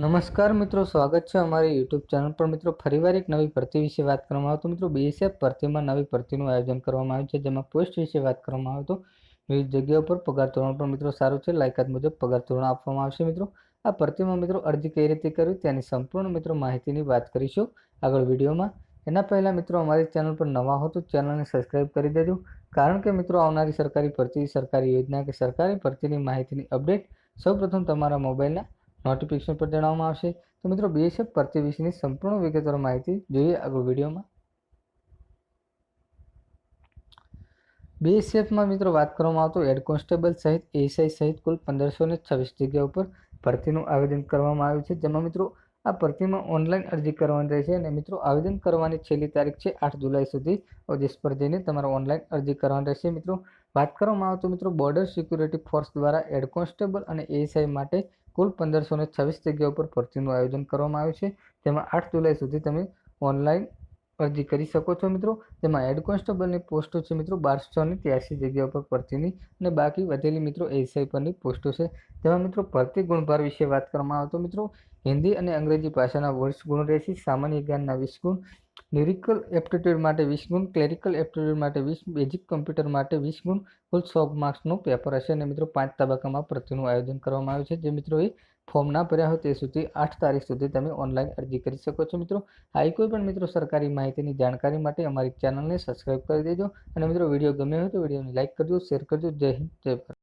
નમસ્કાર મિત્રો, સ્વાગત છે અમારી યુટ્યુબ ચેનલ પર. મિત્રો, ફરીવાર એક નવી ભરતી વિશે વાત કરવામાં આવે મિત્રો બીએસએફ ભરતીમાં નવી ભરતીનું આયોજન કરવામાં આવ્યું છે, જેમાં પોસ્ટ વિશે વાત કરવામાં આવે તો વિવિધ જગ્યાઓ પર પગાર ધોરણ પણ મિત્રો સારું છે, લાયકાત મુજબ પગાર ધોરણ આપવામાં આવશે મિત્રો. આ ભરતીમાં મિત્રો અરજી કઈ રીતે કરવી તેની સંપૂર્ણ મિત્રો માહિતીની વાત કરીશું આગળ વિડીયોમાં. એના પહેલાં મિત્રો, અમારી ચેનલ પર નવા હો તો ચેનલને સબસ્ક્રાઈબ કરી દેજો. કારણ કે મિત્રો, આવનારી સરકારી ભરતી, સરકારી યોજના કે સરકારી ભરતીની માહિતીની અપડેટ સૌપ્રથમ તમારા મોબાઈલના નોટિફિકેશન પર જણાવવામાં આવશે. તો મિત્રો બીએસએફ ભરતી વિશેની સંપૂર્ણ વિગતવાર માહિતી જોઈએ આગળ વિડીયોમાં. બીએસએફમાં મિત્રો વાત કરવામાં આવતો હેડ કોન્સ્ટેબલ સહિત એસઆઈ સહિત કુલ પંદરસો ને છવ્વીસ જગ્યા ઉપર ભરતીનું આવેદન કરવામાં આવ્યું છે. જેમાં મિત્રો, આ ભરતીમાં ઓનલાઈન અરજી કરવાની રહેશે અને મિત્રો, આવેદન કરવાની છેલ્લી તારીખ છે આઠ જુલાઈ સુધી. જે સ્પર્ધીને તમારે ઓનલાઈન અરજી કરવાની રહેશે મિત્રો. વાત કરવામાં આવે મિત્રો બોર્ડર સિક્યુરિટી ફોર્સ દ્વારા હેડ કોન્સ્ટેબલ અને એએસઆઈ માટે કુલ પંદરસો ને છવ્વીસ જગ્યા ઉપર ભરતીનું આયોજન કરવામાં આવ્યું છે. તેમાં આઠ જુલાઈ સુધી તમે ઓનલાઈન અરજી કરી શકો છો મિત્રો. તેમાં હેડ કોન્સ્ટેબલની પોસ્ટો છે મિત્રો બારસો ને ત્યાસી જગ્યા ઉપર ભરતીની અને બાકી વધેલી મિત્રો એસઆઈ પરની પોસ્ટો છે. તેમાં મિત્રો ભરતી ગુણભાર વિશે વાત કરવામાં આવે તો મિત્રો હિન્દી અને અંગ્રેજી ભાષાના વર્ષ ગુણ રહેશે સામાન્ય જ્ઞાનના વીસ ગુણ લિરિકલ એપ્ટિટ્યૂડ માટે વીસ ગુણ ક્લેરિકલ એપ્ટિટ્યૂડ માટે વીસ બેઝિક કમ્પ્યુટર માટે વીસ ગુણ કુલ સો માર્ક્સનું પેપર હશે. અને મિત્રો, પાંચ તબક્કામાં ભરતીનું આયોજન કરવામાં આવ્યું છે. જે મિત્રોએ ફોર્મ ના ભર્યા હોય તે સુધી, આઠ તારીખ સુધી તમે ઓનલાઈન અરજી કરી શકો છો મિત્રો. આવી કોઈ પણ મિત્રો સરકારી માહિતીની જાણકારી માટે અમારી ચેનલને સબસ્ક્રાઈબ કરી દેજો. અને મિત્રો વીડિયો ગમ્યો હોય તો વિડીયોને લાઇક કરજો શેર કરજો. જય હિન્દ, જય ભારત.